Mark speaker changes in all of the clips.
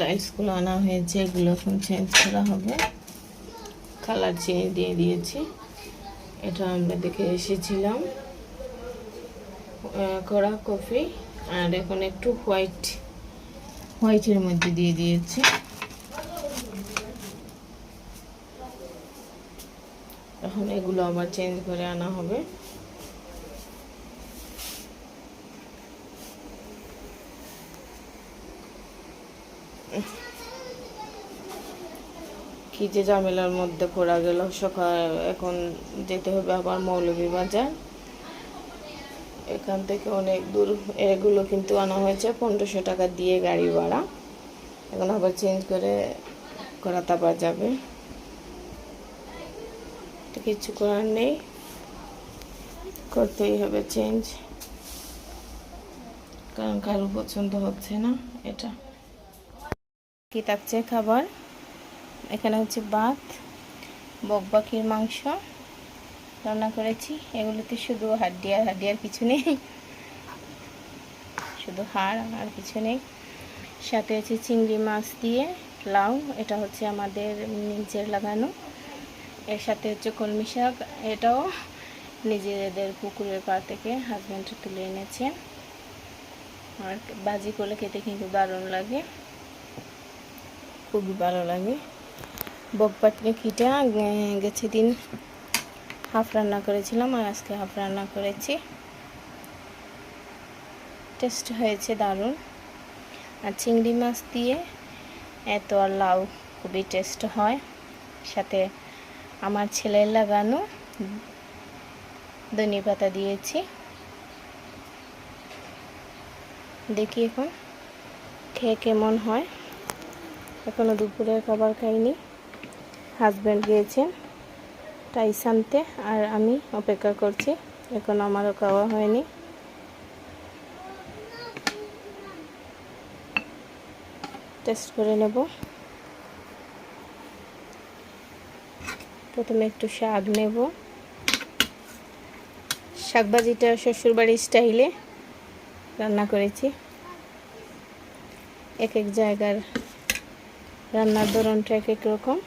Speaker 1: টাইলসগুলো আনা হয়েছে, এগুলো এখন চেঞ্জ করা হবে। কালার চেঞ্জ দিয়ে দিয়েছি। এটা আমরা দেখে এসেছিলাম। কড়া কফি আর এখন একটু হোয়াইট হোয়াইটের মধ্যে দিয়ে দিয়েছি। এখন এগুলো আবার চেঞ্জ করে আনা হবে। কি যে ঝামেলার মধ্যে পড়া গেল, সকাল এখন যেতে হবে আবার মৌলভীবাজার এখান থেকে অনেক দূর, এগুলো কিন্তু আনা হয়েছে, পনেরোশো টাকা দিয়ে গাড়ি ভাড়া। এখন আবার চেঞ্জ করে করাতাবার যাবে তো কিছু করার নেই, করতেই হবে চেঞ্জ কারণ কারও পছন্দ হচ্ছে না এটা। কি থাকছে খাবার? এখানে হচ্ছে ভাত, বকবাকির মাংস, রান্না করেছি। এগুলোতে শুধু হাড্ডি আর হাড্ডি আর কিছু নেই। শুধু হাড় আর কিছু নেই। সাথে আছে চিংড়ি মাছ দিয়ে লাউ, এটা হচ্ছে আমাদের নিজের লাগানো। এর সাথে হচ্ছে কলমি শাক, এটাও নিজেদের পুকুরের পা থেকে হাজব্যান্ড তুলে এনেছে। আর বাজি করলে খেতে কিন্তু দারুণ লাগে। খুবই ভালো লাগে। বকপাটনি খিটা গেছে দিন। হাফ রান্না করেছিলাম আর আজকে হাফ রান্না করেছি। টেস্ট হয়েছে দারুণ। আর চিংড়ি মাছ দিয়ে এত আর লাউ খুবই টেস্ট হয়। সাথে আমার ছেলের লাগানো ধনে পাতা দিয়েছি। দেখি এখন খেয়ে কেমন হয়। এখনও দুপুরের খাবার খাইনি। হাজব্যান্ড গিয়েছেন টাইস আনতে আর আমি অপেক্ষা করছি। এখন আমারও খাওয়া হয়নি। টেস্ট করে নেব। প্রথমে একটু শাক নেব। শাকভাজিটা শ্বশুরবাড়ির স্টাইলে রান্না করেছি। এক এক জায়গার রান্নার ধরনটা এক এক রকম।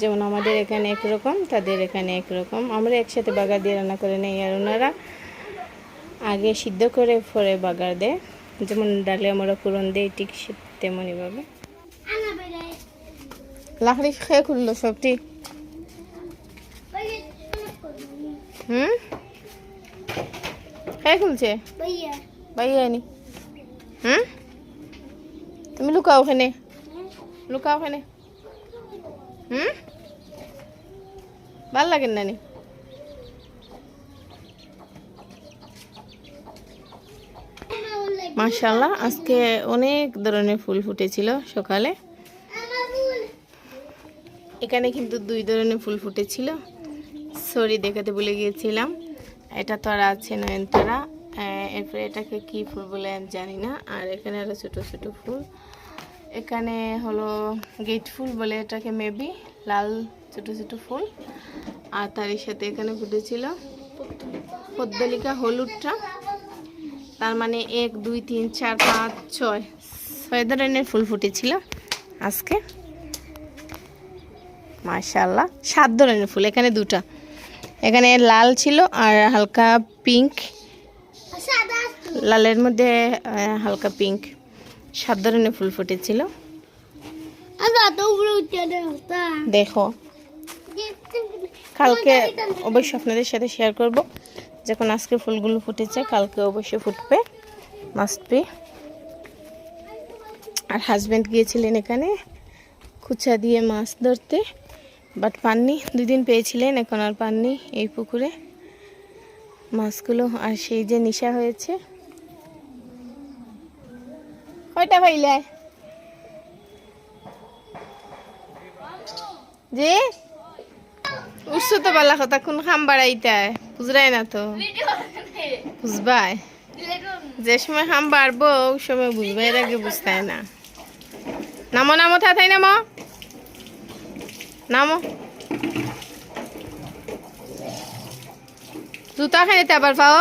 Speaker 1: যেমন আমাদের এখানে একরকম, তাদের এখানে একরকম। আমরা একসাথে বাগার দিয়ে রান্না করে নেই, আর ওনারা আগে সিদ্ধ করে পরে বাগার দেয়। যেমন ডালে আমরা পুরন দিই, ঠিক তেমনইভাবে। লাকড়ি খেয়ে খুললো সবটি? হুম? খেয়ে খুলছে? ভাইয়া নি। হুম? তুমি লুকাও ওখানে লুকাও ওখানে হুম? ভালো লাগে না নি মাশাল্লাহ আজকে অনেক ধরনের ফুল ফুটেছিল সকালে। এখানে কিন্তু দুই ধরনের ফুল ফুটেছিল। সরি, দেখাতে ভুলে গিয়েছিলাম। এটা তো আর আছে নয়নতারা। এরপরে এটাকে কি ফুল বলে জানি না। আর এখানে আরও ছোট ছোট ফুল। এখানে হলো গেট ফুল বলে এটাকে মেবি লাল ছোট ছোট ফুল। আর তারই সাথে এখানে ফুটেছিল পদ্মলিকা হলুদটা। তার মানে এক দুই তিন চার পাঁচ ছয়। ছয় ধরনের ফুল ফুটেছিল আজকে। মাশাল্লাহ সাত ধরনের ফুল এখানে দুটা। এখানে লাল ছিল আর হালকা পিঙ্ক লালের মধ্যে হালকা পিঙ্ক সাত ধরনের ফুল ফুটেছিল। দেখো কালকে অবশ্যই আপনাদের সাথে শেয়ার করব। যখন আজকে ফুলগুলো ফুটেছে কালকে অবশ্যই ফুটবে মাস্ট বি আর হাজব্যান্ড গিয়েছিলেন এখানে খুচা দিয়ে মাছ ধরতে বাট পাননি। দুই দিন পেয়েছিলেন এখন আর পাননি এই পুকুরে। মাছগুলো আর সেই যে নিশা হয়েছে কয়টা পাইলে? যে উঠছো তো বালা কথা, কোন খাম বাড়াইতে? বুঝরাই না তো? বুঝবাই? যে সময় খাম বাড়বো ওই সময় বুঝবে এর আগে বুঝতাই না। নামো নামো থাই নামো। নামো। জুতা খাইতে আবার পাও?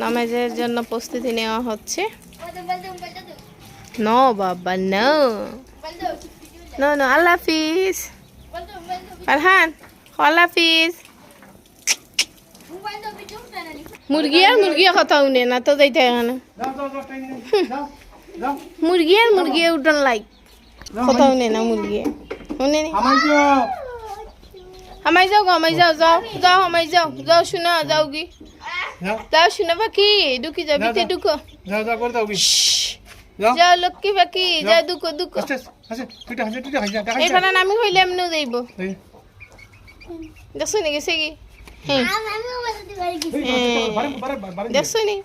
Speaker 1: নামাজের জন্য প্রস্তুতি নেওয়া হচ্ছে। ন বাবা নো নো নো আল্লাহ হাফিজ। ফারহান আল্লাহ হাফিজ। মুরগি আর মুরগি কথা উনে না তো যাইতে এখানে মুরগি আর মুরগি উঠন লাইক কথা উনে না মুরগি শুনে নি?
Speaker 2: আমার যাও।
Speaker 1: আমায় যাও গো আমায় যাও যাও যাও আমায় যাও যাও শোনা যাও গি।
Speaker 2: যাও।
Speaker 1: শুনে পাখি ঢুকি যাও ভিতরে। ঢুকো।
Speaker 2: যাও যাও করে দাও যাও
Speaker 1: লক্ষ্মী পাখি যাও ঢুকো ঢুকো এখানে আমি হইলে এমনি যাইব দেখছ নাকি সে কি দেখছ নি